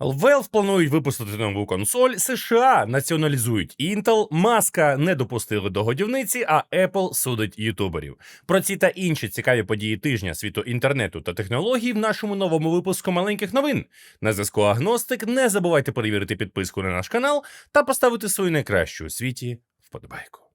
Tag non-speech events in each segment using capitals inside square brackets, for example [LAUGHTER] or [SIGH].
Valve планують випустити нову консоль, США націоналізують Intel, Маска не допустили до годівниці, а Apple судить ютуберів. Про ці та інші цікаві події тижня світу інтернету та технологій в нашому новому випуску маленьких новин. На зв'язку Агностик. Не забувайте перевірити підписку на наш канал та поставити свою найкращу у світі вподобайку.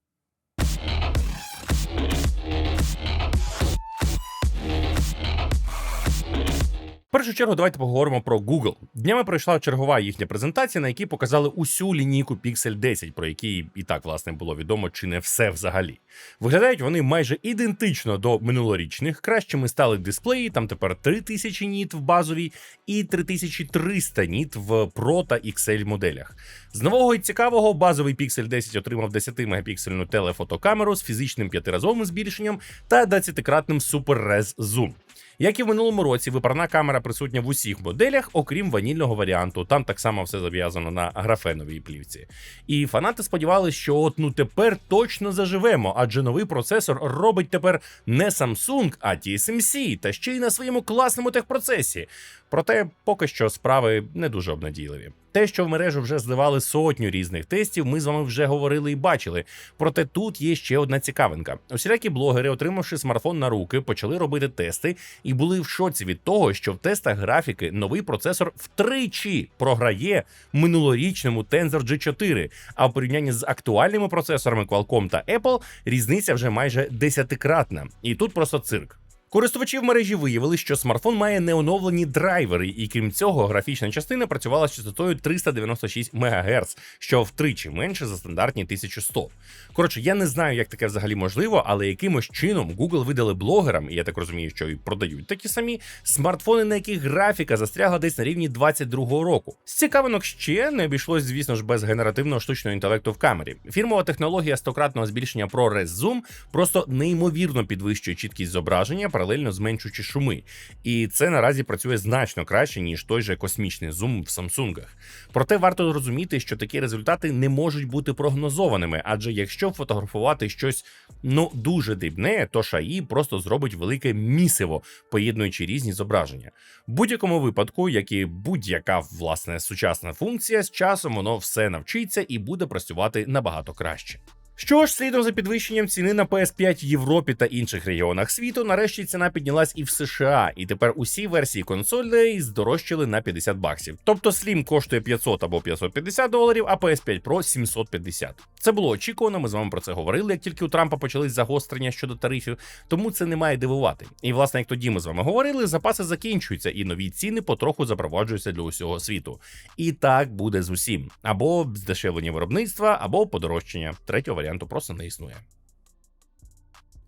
Першу чергу давайте поговоримо про Google. Днями пройшла чергова їхня презентація, на якій показали усю лінійку Pixel 10, про які і так власне було відомо, чи не все взагалі. Виглядають вони майже ідентично до минулорічних. Кращими стали дисплеї. Там тепер 3000 ніт в базовій і 3300 ніт в Pro та XL моделях. З нового і цікавого базовий Pixel 10 отримав 10 мегапіксельну телефотокамеру з фізичним п'ятиразовим збільшенням та 20-кратним SuperRes зум. Як і в минулому році, випарна камера присутня в усіх моделях, окрім ванільного варіанту. Там так само все зав'язано на графеновій плівці. І фанати сподівалися, що от ну тепер точно заживемо, адже новий процесор робить тепер не Samsung, а TSMC, та ще й на своєму класному техпроцесі. Проте поки що справи не дуже обнадійливі. Те, що в мережу вже зливали сотню різних тестів, ми з вами вже говорили і бачили. Проте тут є ще одна цікавинка. Усілякі блогери, отримавши смартфон на руки, почали робити тести і були в шоці від того, що в тестах графіки новий процесор втричі програє минулорічному Tensor G4, а в порівнянні з актуальними процесорами Qualcomm та Apple різниця вже майже десятикратна. І тут просто цирк. Користувачі в мережі виявили, що смартфон має неоновлені драйвери, і крім цього, графічна частина працювала з частотою 396 МГц, що втричі менше за стандартні 1100. Коротше, я не знаю, як таке взагалі можливо, але якимось чином Google видали блогерам, і я так розумію, що і продають такі самі смартфони, на яких графіка застрягла десь на рівні 22-го року. З цікавинок ще не обійшлось, звісно ж, без генеративного штучного інтелекту в камері. Фірмова технологія стократного збільшення ProRes Zoom просто неймовірно підвищує чіткість зображення паралельно зменшуючи шуми. І це наразі працює значно краще, ніж той же космічний зум в Самсунгах. Проте варто розуміти, що такі результати не можуть бути прогнозованими, адже якщо фотографувати щось ну дуже дрібне, то шаї просто зробить велике місиво, поєднуючи різні зображення. В будь-якому випадку, як і будь-яка власне сучасна функція, з часом воно все навчиться і буде працювати набагато краще. Що ж, слідом за підвищенням ціни на PS5 в Європі та інших регіонах світу, нарешті ціна піднялась і в США, і тепер усі версії консолей здорожчали на 50 баксів. Тобто Slim коштує 500 або 550 доларів, а PS5 Pro 750. Це було очікувано. Ми з вами про це говорили, як тільки у Трампа почались загострення щодо тарифів, тому це не має дивувати. І власне, як тоді ми з вами говорили, запаси закінчуються, і нові ціни потроху запроваджуються для усього світу. І так буде з усім: або здешевлення виробництва, або подорожчання. Третього варіанту просто не існує.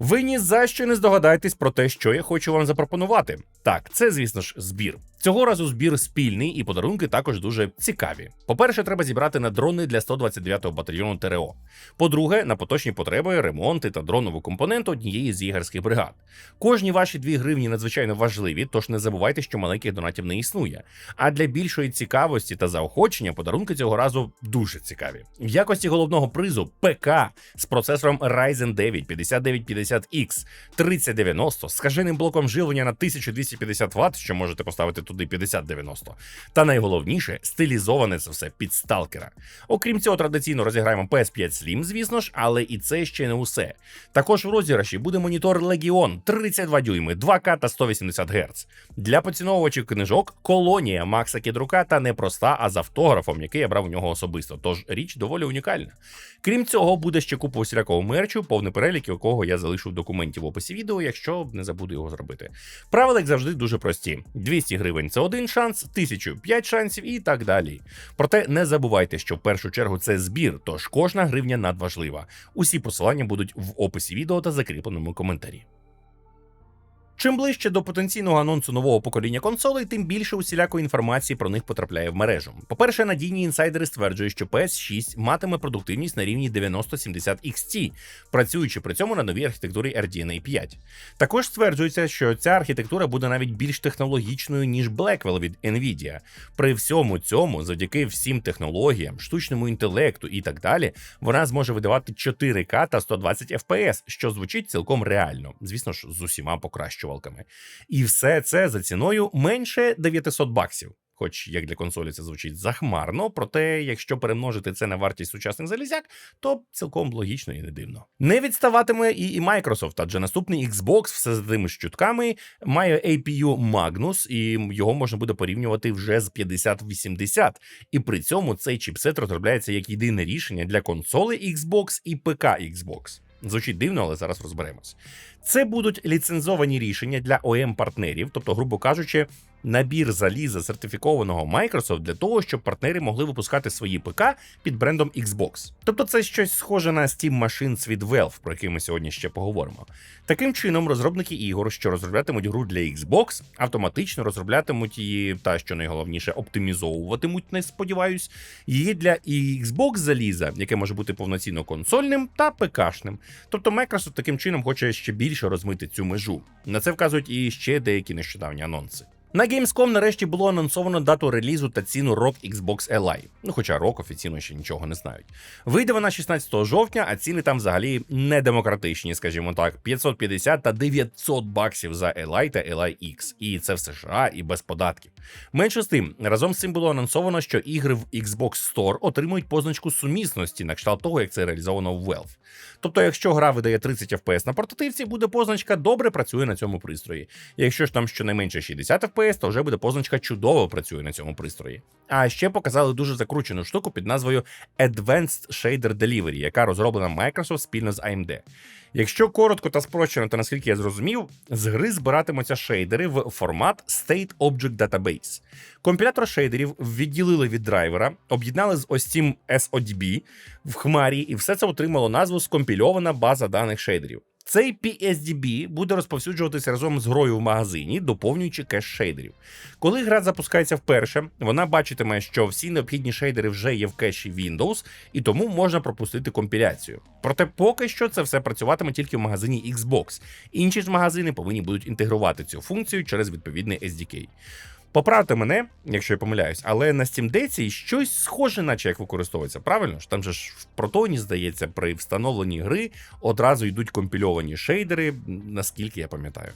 Ви ні за що не здогадаєтесь про те, що я хочу вам запропонувати. Так, це, звісно ж, збір. Цього разу збір спільний і подарунки також дуже цікаві. По-перше, треба зібрати на дрони для 129-го батальйону ТРО. По-друге, на поточні потреби, ремонти та дронову компоненту однієї з єгерських бригад. Кожні ваші 2 гривні надзвичайно важливі, тож не забувайте, що маленьких донатів не існує. А для більшої цікавості та заохочення подарунки цього разу дуже цікаві. В якості головного призу ПК з процесором Ryzen 9 5950X 3090 з скаженим блоком живлення на 1250 Вт, що можете поставити туди 5090. Та найголовніше стилізоване це все під сталкера. Окрім цього, традиційно розіграємо PS5 Slim, звісно ж, але і це ще не усе. Також в розіграші буде монітор Legion 32 дюйми, 2К та 180 Гц. Для поціновувачів книжок колонія Макса Кедрука та не проста, а з автографом, який я брав у нього особисто. Тож річ доволі унікальна. Крім цього, буде ще купа усілякого мерчу, повний перелік, якого я залишу в документі в описі відео, якщо не забуду його зробити. Правила, як завжди, дуже прості: 200 гривень це один шанс, 1000 – 5 шансів і так далі. Проте не забувайте, що в першу чергу це збір, тож кожна гривня надважлива. Усі посилання будуть в описі відео та закріпленому коментарі. Чим ближче до потенційного анонсу нового покоління консолей, тим більше усілякої інформації про них потрапляє в мережу. По-перше, надійні інсайдери стверджують, що PS6 матиме продуктивність на рівні 9070 XT, працюючи при цьому на новій архітектурі RDNA 5. Також стверджується, що ця архітектура буде навіть більш технологічною ніж Blackwell від Nvidia. При всьому цьому, завдяки всім технологіям, штучному інтелекту і так далі, вона зможе видавати 4К та 120 FPS, що звучить цілком реально, звісно ж, з усіма покращуваннями. І все це за ціною менше 900 баксів. хоч як для консолі це звучить захмарно. Проте, якщо перемножити це на вартість сучасних залізяк, то цілком логічно і не дивно. Не відставатиме і, і Microsoft, адже наступний Xbox все з тими ж чутками має APU Magnus, і його можна буде порівнювати вже з 5080. І при цьому цей чіпсет розробляється як єдине рішення для консолей Xbox і ПК Xbox. Звучить дивно, але зараз розберемось. Це будуть ліцензовані рішення для ом партнерів, тобто, грубо кажучи, набір заліза сертифікованого Microsoft для того, щоб партнери могли випускати свої ПК під брендом Xbox. Тобто, це щось схоже на Steam Machines від Valve, про який ми сьогодні ще поговоримо. Таким чином, розробники ігор, що розроблятимуть гру для Xbox, автоматично розроблятимуть її, та що найголовніше, оптимізовуватимуть, не сподіваюсь, її для Xbox заліза, яке може бути повноцінно консольним та ПКшним. Тобто Microsoft таким чином хоче ще більше розмити цю межу. На це вказують і ще деякі нещодавні анонси. На Gamescom нарешті було анонсовано дату релізу та ціну ROG Xbox Li. Ну хоча ROG офіційно ще нічого не знають. Вийде вона 16 жовтня, а ціни там взагалі не демократичні, скажімо так, 550 та 900 баксів за Li та Li X. І це в США і без податків. Менше з тим, разом з цим було анонсовано, що ігри в Xbox Store отримують позначку сумісності на кшталт того, як це реалізовано в Valve. Тобто, якщо гра видає 30 FPS на портативці, буде позначка добре працює на цьому пристрої. Якщо ж там щонайменше 60 FPS, то вже буде позначка чудово працює на цьому пристрої. А ще показали дуже закручену штуку під назвою Advanced Shader Delivery, яка розроблена Microsoft спільно з AMD. Якщо коротко та спрощено, то наскільки я зрозумів, з гри збиратимуться шейдери в формат State Object Database. Компілятор шейдерів відділили від драйвера, об'єднали з ось цим SODB в хмарі, і все це отримало назву скомпільована база даних шейдерів. Цей PSDB буде розповсюджуватися разом з грою в магазині, доповнюючи кеш шейдерів. Коли гра запускається вперше, вона бачитиме, що всі необхідні шейдери вже є в кеші Windows, і тому можна пропустити компіляцію. Проте поки що це все працюватиме тільки в магазині Xbox. Інші ж магазини повинні будуть інтегрувати цю функцію через відповідний SDK. Поправте мене, якщо я помиляюсь, але на Steam Deck щось схоже, наче як використовується. Правильно ж? Там же ж в протоні, здається, при встановленні гри одразу йдуть компільовані шейдери, наскільки я пам'ятаю.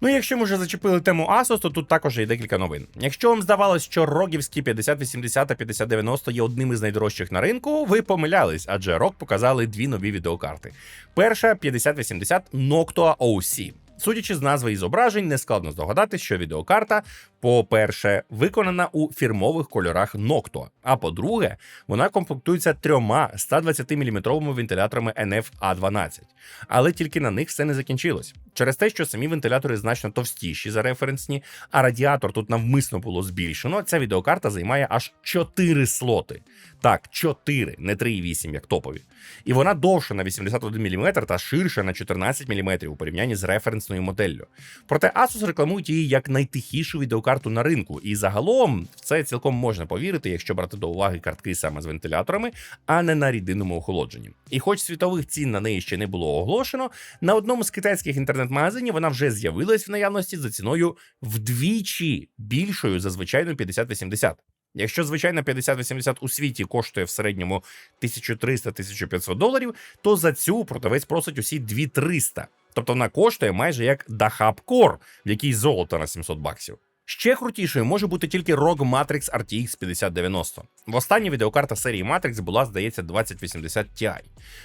Ну і якщо ми вже зачепили тему Asus, то тут також є декілька новин. Якщо вам здавалось, що рогівські 5080 та 5090 є одним із найдорожчих на ринку, ви помилялись, адже ROG показали дві нові відеокарти. Перша 5080 Noctua OC. Судячи з назви і зображень, не складно здогадатися, що відеокарта, по-перше, виконана у фірмових кольорах Noctua, а по-друге, вона комплектується трьома 120-мм вентиляторами NF A12. Але тільки на них все не закінчилось. Через те, що самі вентилятори значно товстіші за референсні, а радіатор тут навмисно було збільшено, ця відеокарта займає аж 4 слоти. Так, 4, не 3,8, як топові. І вона довша на 81 мм та ширша на 14 мм у порівнянні з референсною моделлю. Проте Asus рекламують її як найтихішу відеокарту на ринку, і загалом в це цілком можна повірити, якщо брати до уваги картки саме з вентиляторами, а не на рідинному охолодженні. І хоч світових цін на неї ще не було оголошено, на одному з китайських інтернет-магазинів вона вже з'явилась в наявності за ціною вдвічі більшою за звичайну 5080. Якщо звичайна 5080 у світі коштує в середньому 1300-1500 доларів, то за цю продавець просить усі 2300. Тобто вона коштує майже як дахаб кор, в якій золото на 700 баксів. Ще крутішою може бути тільки ROG Matrix RTX 5090. Востаннє відеокарта серії Matrix була, здається, 2080 Ti.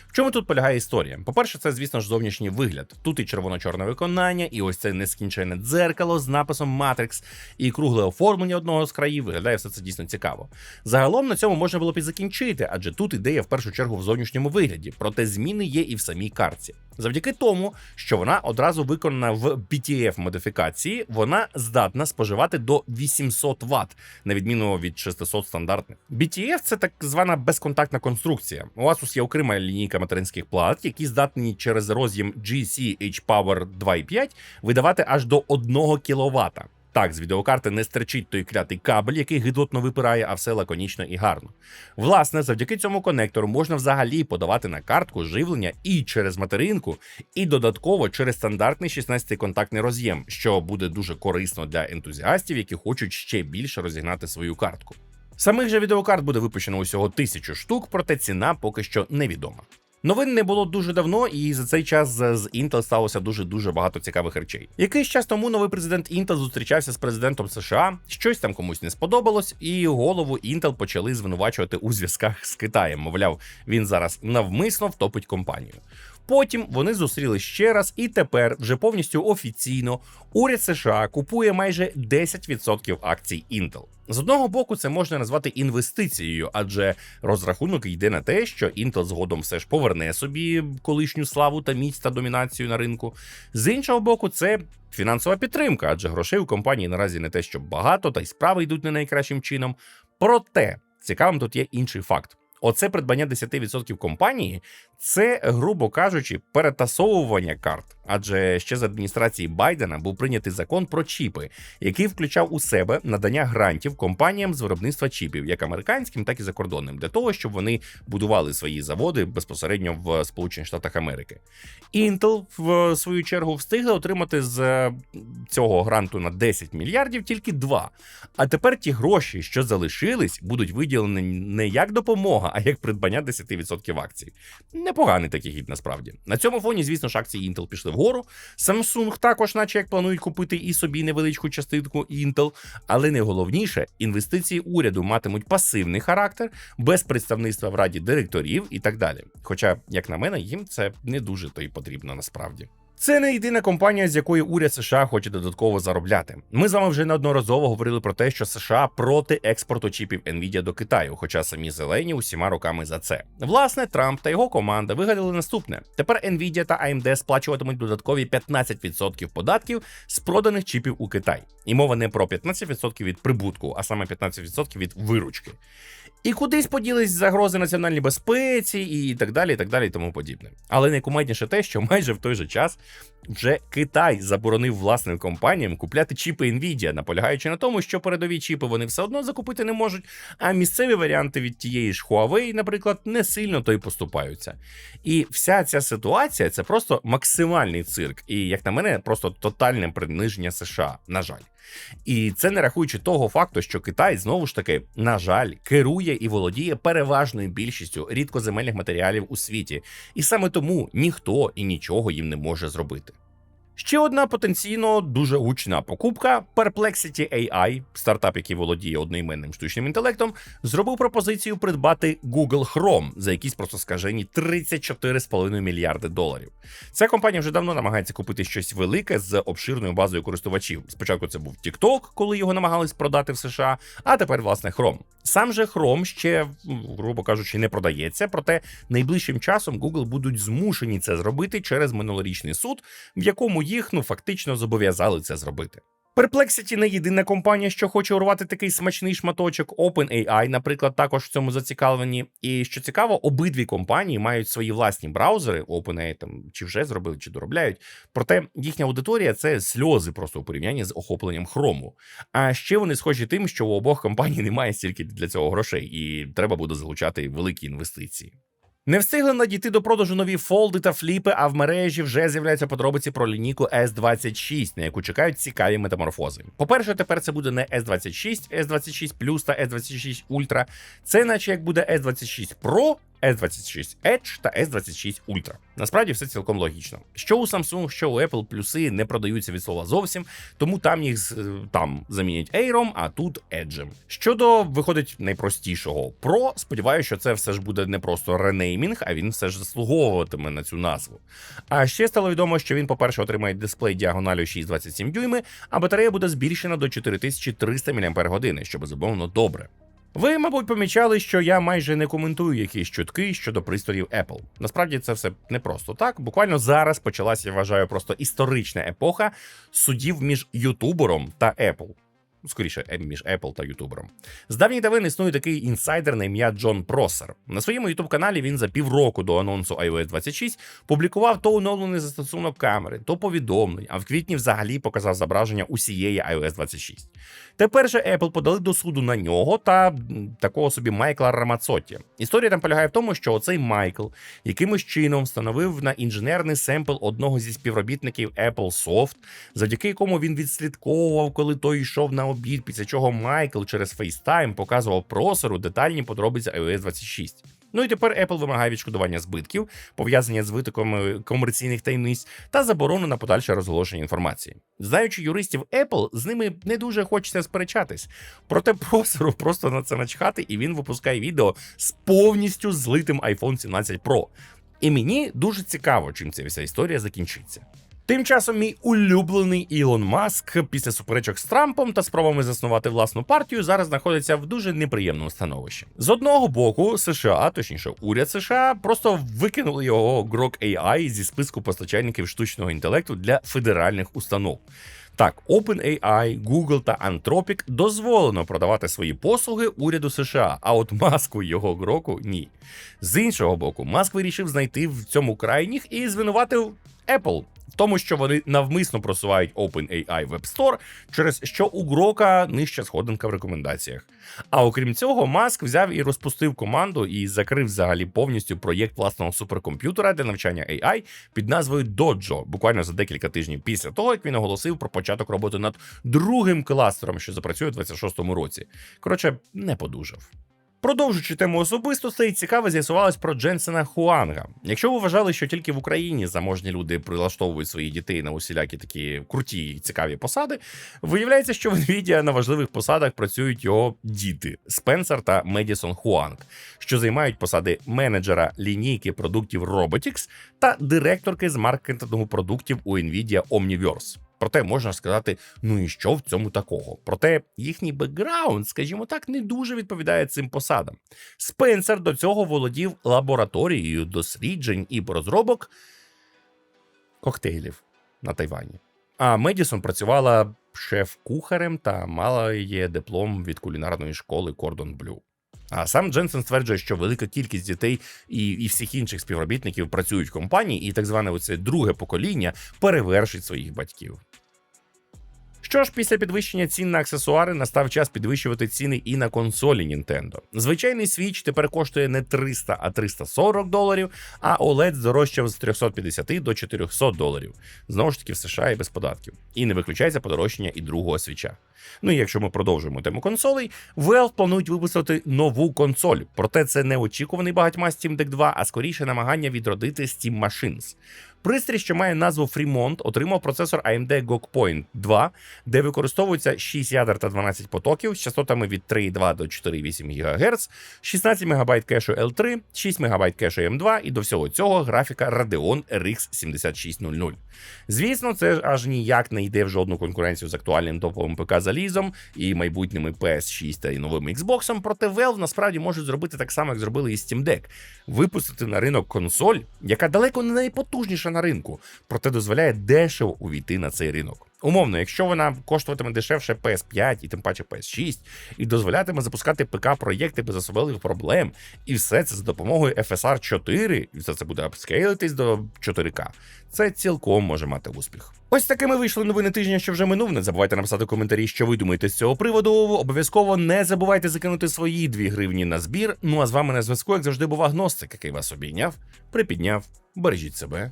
В чому тут полягає історія? По-перше, це, звісно ж, зовнішній вигляд. Тут і червоно-чорне виконання, і ось це нескінчене дзеркало з написом Matrix, і кругле оформлення одного з країв. Виглядає все це дійсно цікаво. Загалом на цьому можна було б і закінчити, адже тут ідея в першу чергу в зовнішньому вигляді, проте зміни є і в самій картці. Завдяки тому, що вона одразу виконана в BTF модифікації, вона здатна споживати до 800 Вт, на відміну від 600 стандартних. BTF – це так звана безконтактна конструкція. У Asus є окрема лінійка материнських плат, які здатні через роз'єм GC H-Power 2.5 видавати аж до 1 кВт. Так, з відеокарти не стерчить той клятий кабель, який гидотно випирає, а все лаконічно і гарно. Власне, завдяки цьому конектору можна взагалі подавати на картку живлення і через материнку, і додатково через стандартний 16-контактний роз'єм, що буде дуже корисно для ентузіастів, які хочуть ще більше розігнати свою картку. Самих же відеокарт буде випущено усього тисячу штук, проте ціна поки що невідома. Новин не було дуже давно, і за цей час з Intel сталося дуже дуже багато цікавих речей. Якийсь час тому новий президент Intel зустрічався з президентом США. Щось там комусь не сподобалось, і голову Intel почали звинувачувати у зв'язках з Китаєм. Мовляв, він зараз навмисно втопить компанію. Потім вони зустріли ще раз, і тепер вже повністю офіційно уряд США купує майже 10% акцій Intel. З одного боку, це можна назвати інвестицією, адже розрахунок йде на те, що Intel згодом все ж поверне собі колишню славу та міць та домінацію на ринку. З іншого боку, це фінансова підтримка, адже грошей у компанії наразі не те, що багато, та й справи йдуть не найкращим чином. Проте цікавим тут є інший факт. Оце придбання 10% компанії це, грубо кажучи, перетасовування карт. Адже ще з адміністрації Байдена був прийнятий закон про чіпи, який включав у себе надання грантів компаніям з виробництва чіпів, як американським, так і закордонним, для того, щоб вони будували свої заводи безпосередньо в Сполучених Штатах Америки. Intel, в свою чергу, встигли отримати з цього гранту на 10 мільярдів тільки 2. А тепер ті гроші, що залишились, будуть виділені не як допомога, а як придбання 10% акцій. Непоганий такий гід насправді. На цьому фоні, звісно ж, акції Intel пішли вгору. Samsung також, наче як планують купити і собі невеличку частинку Intel. Але найголовніше, інвестиції уряду матимуть пасивний характер, без представництва в раді директорів і так далі. Хоча, як на мене, їм це не дуже то й потрібно насправді. Це не єдина компанія, з якої уряд США хоче додатково заробляти. Ми з вами вже неодноразово говорили про те, що США проти експорту чіпів Nvidia до Китаю, хоча самі зелені усіма руками за це. Власне, Трамп та його команда вигадали наступне: тепер Nvidia та AMD сплачуватимуть додаткові 15% податків з проданих чіпів у Китай. І мова не про 15% від прибутку, а саме 15% від виручки. І кудись поділись загрози національній безпеці, і так далі, і так далі, і тому подібне. Але найкумедніше те, що майже в той же час вже Китай заборонив власним компаніям купляти чіпи Nvidia, наполягаючи на тому, що передові чіпи вони все одно закупити не можуть, а місцеві варіанти від тієї ж Huawei, наприклад, не сильно то й поступаються. І вся ця ситуація це просто максимальний цирк, і, як на мене, просто тотальне приниження США, на жаль. І це не рахуючи того факту, що Китай знову ж таки, на жаль, керує і володіє переважною більшістю рідкоземельних матеріалів у світі, і саме тому ніхто і нічого їм не може зробити. Ще одна потенційно дуже гучна покупка Perplexity AI, стартап, який володіє одноіменним штучним інтелектом, зробив пропозицію придбати Google Chrome за якісь просто скажені 34,5 мільярди доларів. Ця компанія вже давно намагається купити щось велике з обширною базою користувачів. Спочатку це був TikTok, коли його намагались продати в США, а тепер власне Chrome. Сам же Chrome ще, грубо кажучи, не продається, проте найближчим часом Google будуть змушені це зробити через минулорічний суд, в якому їх ну фактично зобов'язали це зробити. Perplexity не єдина компанія, що хоче урвати такий смачний шматочок. OpenAI, наприклад, також в цьому зацікавлені. І що цікаво, обидві компанії мають свої власні браузери. OpenAI там чи вже зробили, чи доробляють. Проте їхня аудиторія це сльози просто у порівнянні з охопленням хрому. А ще вони схожі тим, що у обох компаній [LAUGHS] немає стільки для цього грошей, і треба буде залучати великі інвестиції. Не встигли надійти до продажу нові фолди та фліпи, а в мережі вже з'являються подробиці про лінійку S26, на яку чекають цікаві метаморфози. По-перше, тепер це буде не S26, S26 Plus та S26 Ultra. Це наче як буде S26 Pro, S26 Edge та S26 Ultra. Насправді все цілком логічно. Що у Samsung, що у Apple плюси не продаються від слова зовсім, тому там їх там замінять Aerom, а тут Edge. Щодо виходить найпростішого Pro, сподіваюся, що це все ж буде не просто ренеймінг, а він все ж заслуговуватиме на цю назву. А ще стало відомо, що він, по-перше, отримає дисплей діагоналю 6,27 дюйми, а батарея буде збільшена до 4300 мАч, що безумовно добре. Ви, мабуть, помічали, що я майже не коментую якісь чутки щодо пристроїв Apple. Насправді це все не просто так. Буквально зараз почалася, я вважаю, просто історична епоха судів між ютубером та Apple. Скоріше, е, між Apple та ютубером. З давніх давин існує такий інсайдер на ім'я Джон Просер. На своєму ютуб каналі він за півроку до анонсу iOS 26 публікував то оновлений застосунок камери, то повідомлень, а в квітні взагалі показав зображення усієї iOS 26. Тепер же Apple подали до суду на нього та такого собі Майкла Рамацоті. Історія там полягає в тому, що оцей Майкл якимось чином встановив на інженерний семпл одного зі співробітників Apple Soft, завдяки якому він відслідковував, коли той йшов на обід, після чого Майкл через FaceTime показував просору детальні подробиці iOS 26. Ну і тепер Apple вимагає відшкодування збитків, пов'язані з витоком комерційних таємниць та заборону на подальше розголошення інформації. Знаючи юристів Apple, з ними не дуже хочеться сперечатись. Проте просору просто на це начхати, і він випускає відео з повністю злитим iPhone 17 Pro. І мені дуже цікаво, чим ця вся історія закінчиться. Тим часом мій улюблений Ілон Маск після суперечок з Трампом та спробами заснувати власну партію зараз знаходиться в дуже неприємному становищі. З одного боку, США, точніше, уряд США, просто викинули його Grok AI зі списку постачальників штучного інтелекту для федеральних установ. Так, OpenAI, Google та Anthropic дозволено продавати свої послуги уряду США, а от маску його гроку ні. З іншого боку, Маск вирішив знайти в цьому крайніх і звинуватив Apple тому, що вони навмисно просувають OpenAI Web Store, через що у Грока нижча сходинка в рекомендаціях. А окрім цього, Маск взяв і розпустив команду і закрив взагалі повністю проєкт власного суперкомп'ютера для навчання AI під назвою Dojo, буквально за декілька тижнів після того, як він оголосив про початок роботи над другим кластером, що запрацює у 26-му році. Коротше, не подужав. Продовжуючи тему особистостей, цікаво з'ясувалось про Дженсена Хуанга. Якщо ви вважали, що тільки в Україні заможні люди прилаштовують своїх дітей на усілякі такі круті і цікаві посади, виявляється, що в Nvidia на важливих посадах працюють його діти Спенсер та Медісон Хуанг, що займають посади менеджера лінійки продуктів Robotics та директорки з маркетингу продуктів у Nvidia Omniverse. Проте можна сказати, ну і що в цьому такого? Проте їхній бекграунд, скажімо так, не дуже відповідає цим посадам. Спенсер до цього володів лабораторією досліджень і розробок коктейлів на Тайвані. А Медісон працювала шеф-кухарем та мала є диплом від кулінарної школи Кордон Блю. А сам Дженсен стверджує, що велика кількість дітей і, і всіх інших співробітників працюють в компанії, і так зване оце друге покоління перевершить своїх батьків. Що ж, після підвищення цін на аксесуари настав час підвищувати ціни і на консолі Nintendo. Звичайний Switch тепер коштує не 300, а 340 доларів, а OLED здорожчав з 350 до 400 доларів. Знову ж таки, в США і без податків. І не виключається подорожчання і другого свіча. Ну і якщо ми продовжуємо тему консолей, Valve планують випустити нову консоль. Проте це не очікуваний багатьма Steam Deck 2, а скоріше намагання відродити Steam Machines. Пристрій, що має назву Fremont, отримав процесор AMD GOG Point 2, де використовується 6 ядер та 12 потоків з частотами від 3,2 до 4,8 ГГц, 16 МБ кешу L3, 6 МБ кешу M2 і до всього цього графіка Radeon RX 7600. Звісно, це аж ніяк не йде в жодну конкуренцію з актуальним топовим ПК залізом і майбутніми PS6 та і новим Xbox, проте Valve насправді можуть зробити так само, як зробили і Steam Deck. Випустити на ринок консоль, яка далеко не найпотужніша на ринку, проте дозволяє дешево увійти на цей ринок. Умовно, якщо вона коштуватиме дешевше PS5 і тим паче PS6, і дозволятиме запускати ПК-проєкти без особливих проблем, і все це за допомогою FSR 4, і все це буде апскейлитись до 4К, це цілком може мати успіх. Ось такими вийшли новини тижня, що вже минув. Не забувайте написати коментарі, що ви думаєте з цього приводу. Обов'язково не забувайте закинути свої 2 гривні на збір. Ну а з вами на зв'язку, як завжди, був агностик, який вас обійняв, припідняв. Бережіть себе,